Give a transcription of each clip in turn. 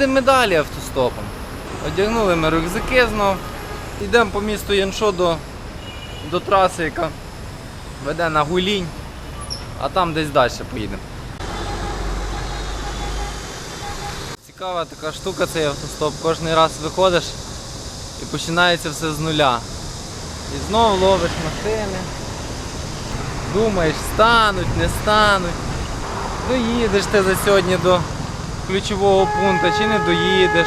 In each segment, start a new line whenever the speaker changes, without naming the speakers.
їдемо далі автостопом. Одягнули ми рюкзаки знов. Йдемо по місту Яншо до, до траси, яка веде на Гулінь, а там десь далі поїдемо. Цікава така штука цей автостоп. Кожен раз виходиш і починається все з нуля. І знову ловиш машини. Думаєш, стануть, не стануть. Доїдеш ти за сьогодні до ключового пункту чи не доїдеш.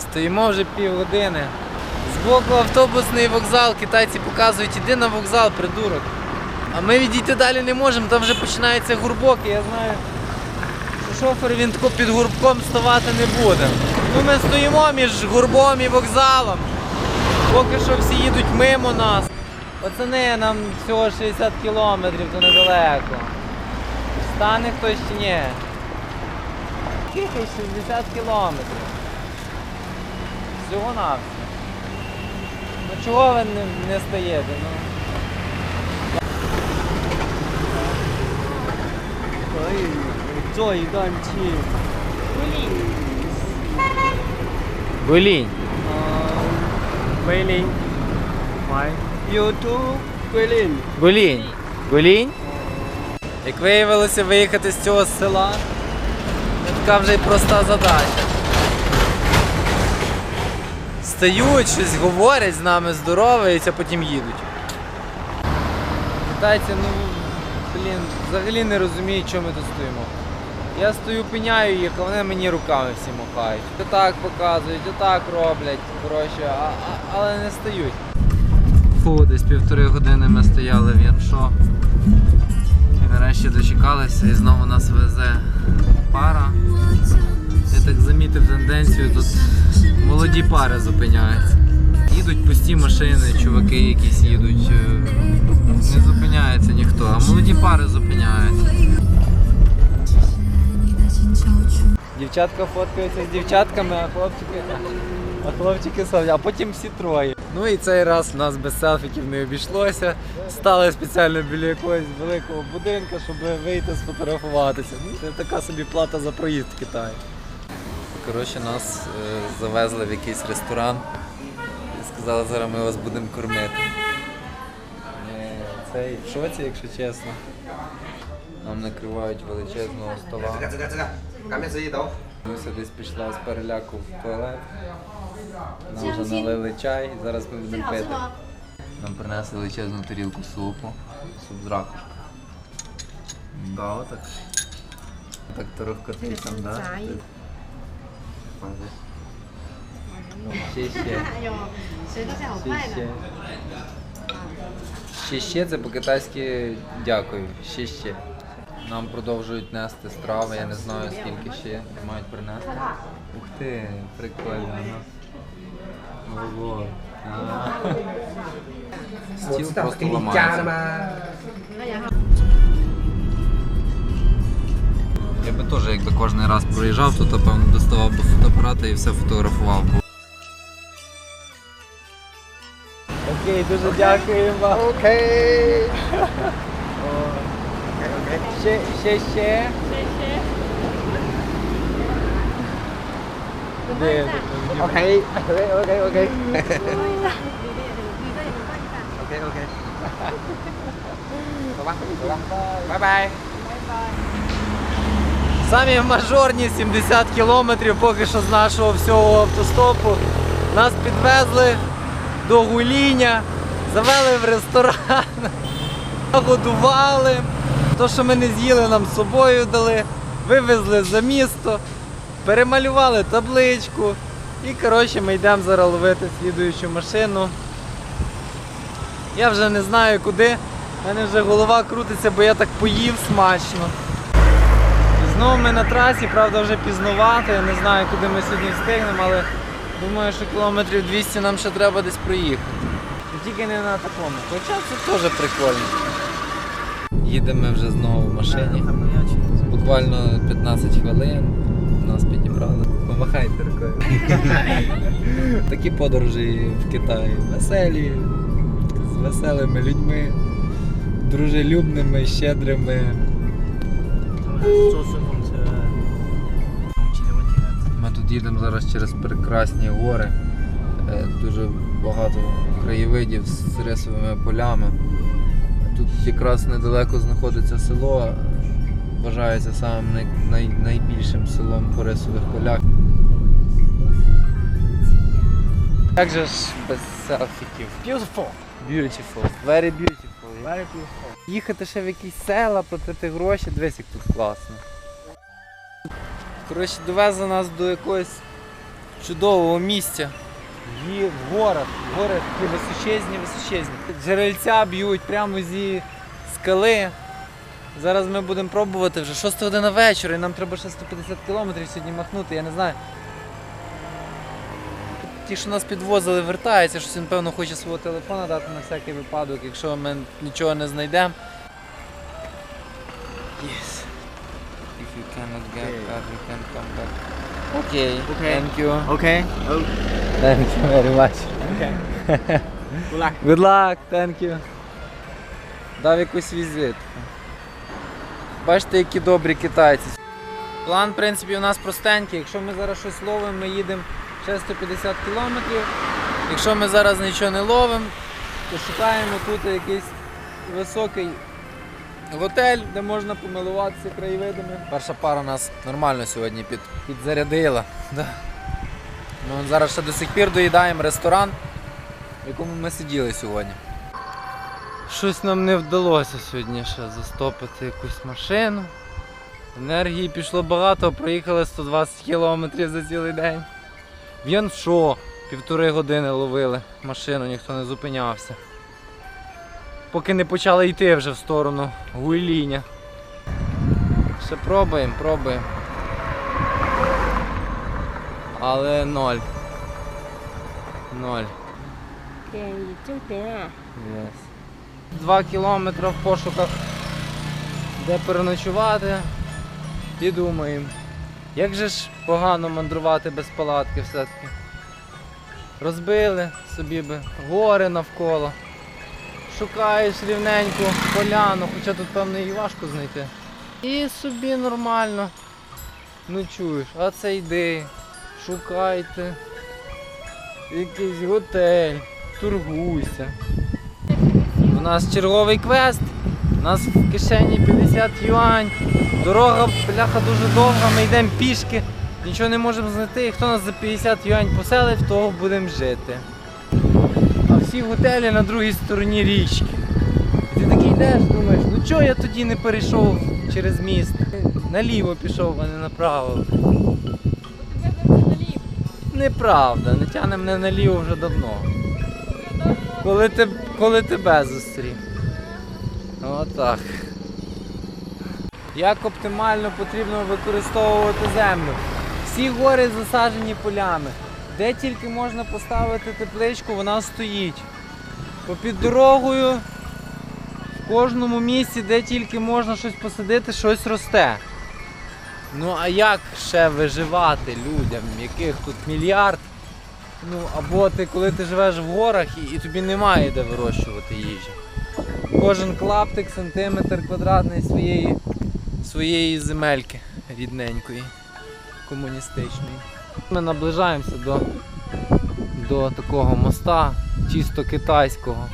Стоїмо вже півгодини. Збоку автобусний вокзал, китайці показують, іди на вокзал, придурок. А ми відійти далі не можемо, там вже починається гурбок, і я знаю, що шофер він тако під гурбком ставати не буде. Ну ми стоїмо між гурбом і вокзалом. Поки що всі їдуть мимо нас. Пацани, нам всього 60 кілометрів, то недалеко. Встане хтось чи ні? якихось 60 кілометрів. Всього-навсі. Ну чого ви не, не стаєте? Ну?
Ой, Джой,
Юту Гуйлінь. Як виявилося виїхати з цього села? Не така вже й проста задача. Стають, щось говорять з нами, здороваються, потім їдуть. Китайці, ну, блін, взагалі не розуміють, чому ми тут стоїмо. Я стою, пиняю їх, а вони мені руками всі махають. Отак показують, отак роблять, коротше, а, а, але не стають. Фу, десь півтори години ми стояли в Яншо. Нарешті дочекалися і знову нас везе пара. Я так замітив тенденцію, тут молоді пари зупиняються. Їдуть пусті машини, чуваки якісь їдуть. е, Не зупиняється ніхто, а молоді пари зупиняються. Дівчатка фоткаються з дівчатками, а хлопчики. А хлопчики самі, а потім всі троє. Ну і цей раз у нас без селфіків не обійшлося. Стали спеціально біля якогось великого будинку, щоб вийти сфотографуватися. Ну, це така собі плата за проїзд в Китай. Коротше, нас е, завезли в якийсь ресторан і сказали, зараз ми вас будемо кормити. Е, Цей в шоці, якщо чесно. Нам накривають величезного стола.
这个这个这个，干面吃一刀。
Муся десь пішла з переляку в туалет. Нам вже налили чай, зараз ми будемо пити. Нам принесли величезну тарілку супу, суп з раку. Да, отак. Так торовка ти там, да? Ще ще це по-китайськи дякую. Ще ще. Нам продовжують нести страви, я не знаю скільки ще мають принести. Ух ти, прикольно. Ну.
Вот. Стил
просто ламається. Я би теж, якби кожен раз проїжджав, то, певно, доставав би фотоапарат і все фотографував. Окей, дуже дякую вам.
Окей.
Ще, ще, ще. 네,
오케이. 오케이, 오케이, 오케이. 오케이, 오케이. Бай-бай.
Самі мажорні 70 кілометрів поки що з нашого всього автостопу. Нас підвезли до гуління, завели в ресторан, нагодували. То, що ми не з'їли, нам з собою дали, вивезли за місто перемалювали табличку. І коротше ми йдемо зараз ловити слідуючу машину. Я вже не знаю куди. У мене вже голова крутиться, бо я так поїв смачно. Знову ми на трасі, правда, вже пізнувато, я не знаю, куди ми сьогодні встигнемо, але думаю, що кілометрів 200 нам ще треба десь проїхати. Тільки не на такому. Хоча це теж прикольно. Їдемо вже знову в машині. Буквально 15 хвилин нас підібрали. Помахайте рукою. Такі подорожі в Китаї веселі, з веселими людьми, дружелюбними, щедрими. Ми тут їдемо зараз через прекрасні гори. Е, дуже багато краєвидів з рисовими полями. Тут якраз недалеко знаходиться село. Вважається самим най, най, найбільшим селом по рисових полях. Як же ж без селфіків? Beautiful. Beautiful. Very beautiful. Very beautiful. Їхати ще в якісь села, платити гроші, дивись, як тут класно. Коротше, довезли нас до якогось чудового місця. Є в горах. Гори такі височезні, височезні. Джерельця б'ють прямо зі скали. Зараз ми будемо пробувати вже 6 година вечора і нам треба ще 150 кілометрів сьогодні махнути, я не знаю. Ті, що нас підвозили, вертаються, щось він, певно, хоче свого телефона дати на всякий випадок, якщо ми нічого не знайдемо. Yes. If you cannot get back, you can come back. Okay,
Okay.
thank you.
Okay.
Thank you very much.
Okay. Good luck.
Good luck, thank you. Дав якусь візитку. Бачите, які добрі китайці. План, в принципі, у нас простенький. Якщо ми зараз щось ловимо, ми їдемо ще 150 кілометрів. Якщо ми зараз нічого не ловимо, то шукаємо тут якийсь високий готель, де можна помилуватися краєвидами. Перша пара нас нормально сьогодні під, підзарядила. Да. Ми зараз ще до сих пір доїдаємо ресторан, в якому ми сиділи сьогодні. Щось нам не вдалося сьогодні ще застопити якусь машину. Енергії пішло багато, проїхали 120 кілометрів за цілий день. В Яншо півтори години ловили машину, ніхто не зупинявся. Поки не почали йти вже в сторону Гуйліня. Ще пробуємо, пробуємо. Але ноль. Ноль. Yes. Два кілометри в пошуках, де переночувати. І думаємо, як же ж погано мандрувати без палатки все-таки. Розбили собі би гори навколо. Шукаєш рівненьку поляну, хоча тут певно її важко знайти. І собі нормально ночуєш. А це йди, шукайте. Якийсь готель, торгуйся. У нас черговий квест. У нас в кишені 50 юань. Дорога, бляха, дуже довга, ми йдемо пішки, нічого не можемо знайти. Хто нас за 50 юань поселить, того будемо жити. А всі готелі на другій стороні річки. І ти такий йдеш, думаєш, ну чого я тоді не перейшов через міст? Наліво пішов, а не направо. Неправда, не тягне мене наліво вже давно. Коли, те, коли тебе зустрів. Отак. Як оптимально потрібно використовувати землю? Всі гори засаджені полями. Де тільки можна поставити тепличку, вона стоїть. Попід дорогою, в кожному місці, де тільки можна щось посадити, щось росте. Ну а як ще виживати людям, яких тут мільярд? Ну, або ти, коли ти живеш в горах і, і тобі немає де вирощувати їжі. Кожен клаптик, сантиметр квадратний своєї, своєї земельки рідненької, комуністичної. Ми наближаємося до, до такого моста, чисто китайського.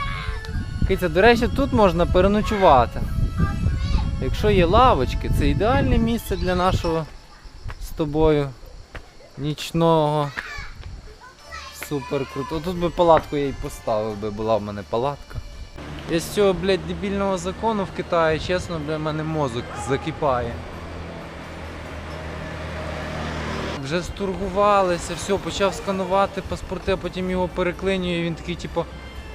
Киця, до речі, тут можна переночувати. Якщо є лавочки, це ідеальне місце для нашого з тобою нічного. Супер круто. Тут би палатку я й поставив би, була в мене палатка. Я з цього, блядь, дебільного закону в Китаї, чесно, бля, в мене мозок закипає. Вже стургувалися, все, почав сканувати паспорти, а потім його переклинює, і він такий, типу,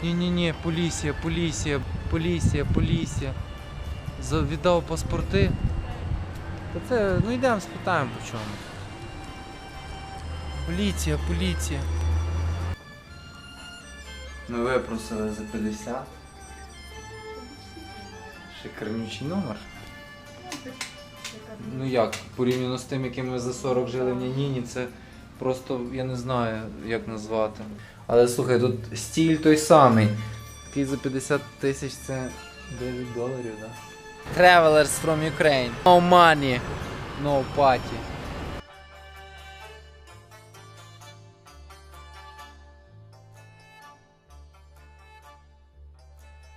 ні-ні-ні, поліція, поліція, поліція, поліція. За- Віддав паспорти. Та це, ну йдемо спитаємо по чому. Поліція, поліція. Ми випросили за 50. Шикарнючий номер. Ну як, порівняно з тим, яким ми за 40 жили в Няніні, це просто я не знаю, як назвати. Але слухай, тут стіль той самий. Такий за 50 тисяч це 9 доларів, так? Да? Travelers from Ukraine. No money, no party.